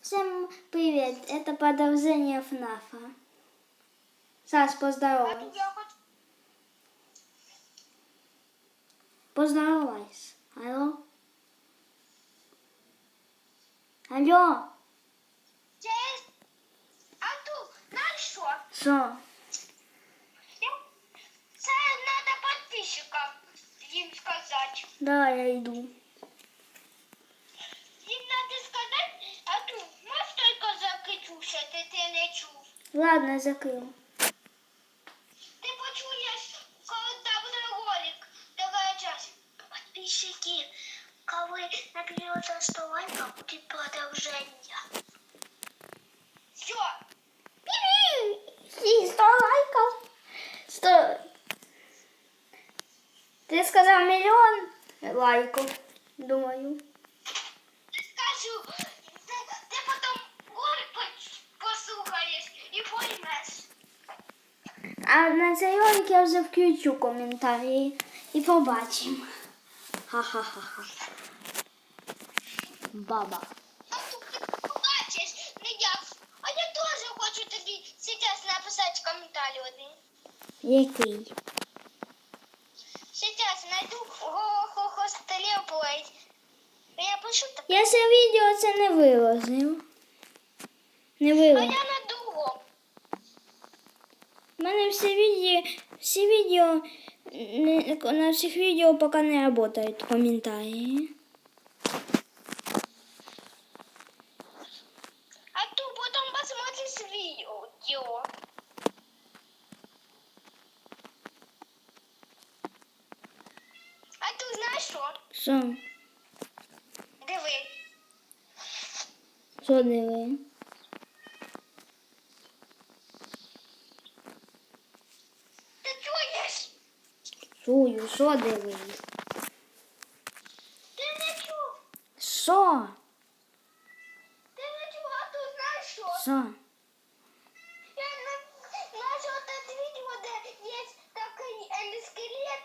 Всем привет, это продолжение ФНАФа. Саш, А поздоровайся. тут я хочу... Поздоровайся. Алло? Алло? Це... А тут, знаєш що? Що? Я- Це треба підписчикам їм сказати. Да, я йду. Ладно, закрыл. Ти почуєш, коли там буде ролик. Давай час. Підписчики, коли наберете 100 лайків, буде продовження. Все. И 100 лайков. 100. Ты сказал миллион лайков, думаю. А на цей ролик я вже включу коментарі і побачимо. Ха-ха-ха-ха. Баба. А ти побачиш, не я. А я теж хочу тобі зараз написати коментар один. Який? Сейчас найду го-го-го. Я пишу так. Я це відео це не виложив. Не А я на другому. У мене всі відео, всі відео, на всіх відео поки не працюють коментарі. А тут потом посмотришь видео. А тут знаєш що? Що? Диви. Що диви? Ти чуєш? Чую, що дивись? Ти не чув. Що? Ти не чув, а тут знаєш що? Що? Я на- нашел это видео, где есть такой скелет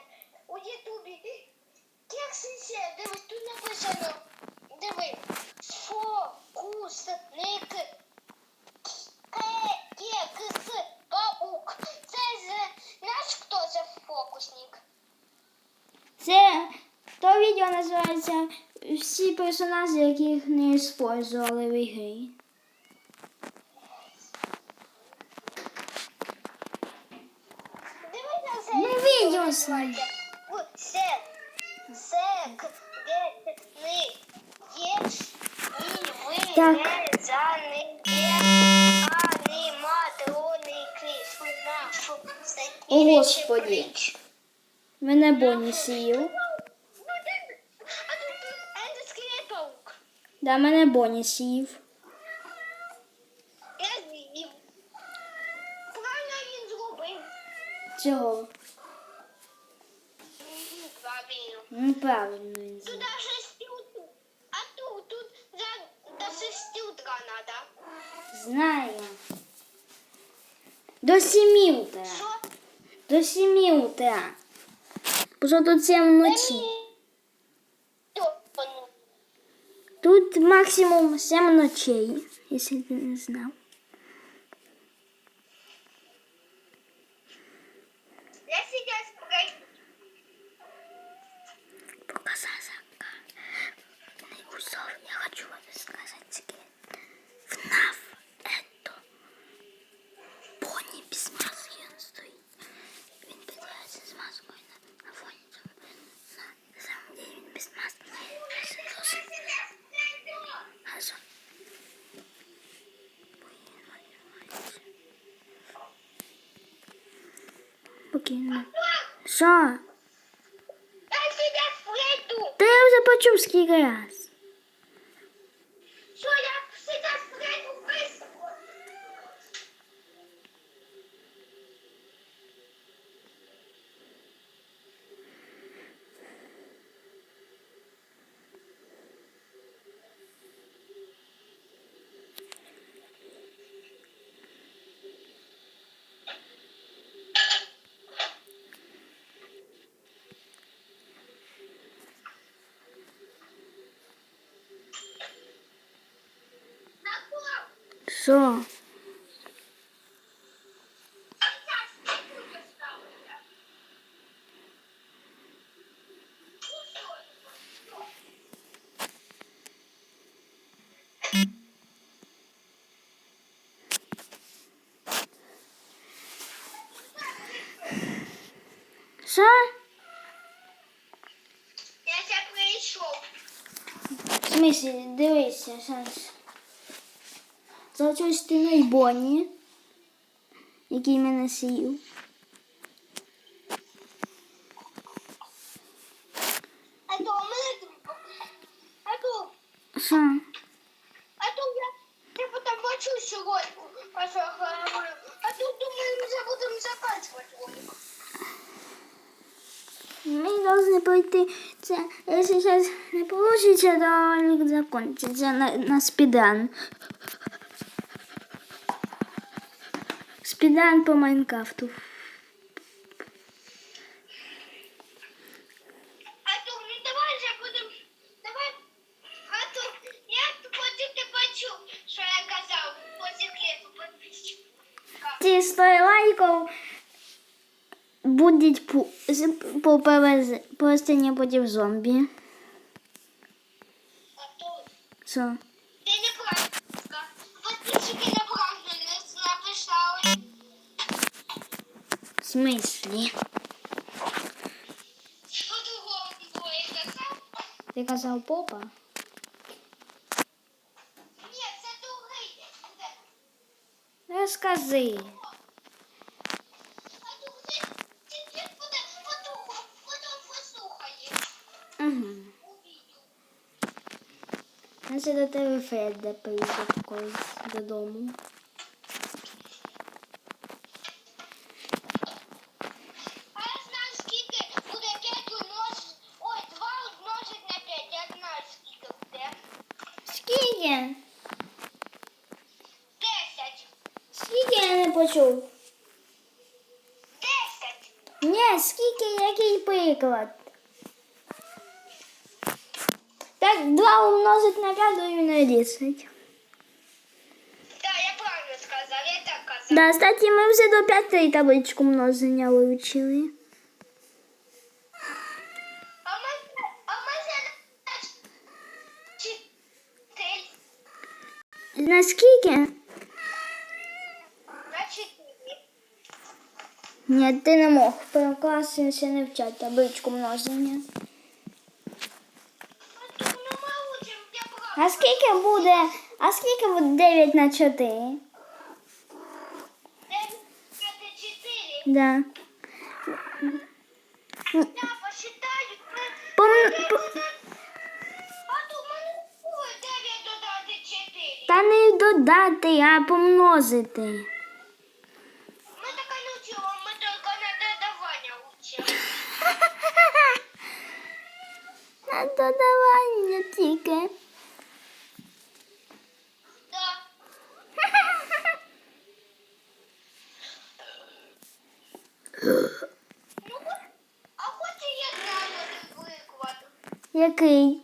у Ютубе. Кексисе, дивись, тут написано. Диви. Фокусник. Кекс. Паук. Це ж знаєш, хто це фокусник? Це то відео називається всі персонажі, яких не використовували в ігрі. Це. Ну, відео з ним. В- Сек. Сек. Гет. Ни. Єш. І ви. Так. Не. О, Господи. Мене Бонні сів. Ну, ти- А тут ендоскелет паук. Да, мене Бонні сів. Я з'їв. Правильно він зробив. Чого? Правильно. Ну, правильно він зробив. до шести утра. А тут, тут за, до шести утра надо. Знаю. До семи утра. Що? До семи утра. Бо що тут 7 ночі. Топану. Тут максимум 7 ночей, если ты не знав. Я сейчас пройду. Показаться. Не усов, я хочу вам сказать секрет. ФНАФ это Бонні без маски він стоїть. Він підляється з маскою на, на фоні цього. На, на самом деле він без маски. Це досить. Газон. Покинь. Що? Я вже почув скільки раз. Що? Що? Я тебе прийшов. В смысле, дивися, зараз. За цією стіною Бонні, який мене сіяв. А то у мене друг. А то, Що? а то я типу там бачу сьогодні. А що я говорю? А тут думаю, ми вже будемо заканчувати ролик. Ми должны пройти це. Якщо зараз не получится, то ролик закончится на, на спідан. Спідан по Майнкрафту. А то ну давай вже будемо. Давай. А то я потім ти почув, що я казав по секрету підписчику. Ті 100 лайків будуть по, по не проти зомбі. А то Що? Смислі? Ти казав попа? Ні, це другий. Я ще до тебе Федда приїде колись додому. Скільки? 10. Скільки я не почув? 10. Ні, скільки, який приклад? Так, 2 умножить на 5 дорівнює 10. Так, я правильно сказав, я так казав. Да, кстати, ми вже до 5 табличку множення вивчили. 4. На скільки? На 4. Ні, ти не мог. В класі не вчать табличку множення. А скільки буде? А скільки буде 9 на 4? 9 на 4. Да. Я посчитаю. Пом... Та не додати, а помножити. Ми так не учимо, ми тільки на додавання учимо. На додавання тільки. Да. Ну, хоч- а хоч і я знаю один приклад. Який?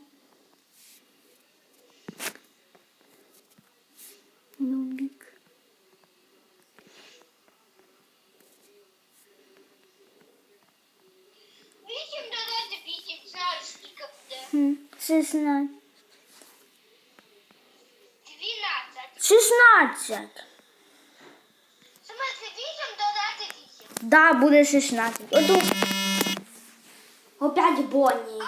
Нубік. Вісім додати вісім, знаєш, скільки буде? Хм, 16. Дванадцять. 16. В смысле, вісім додати вісім. Да, буде 16. Оту. Опять Бонні.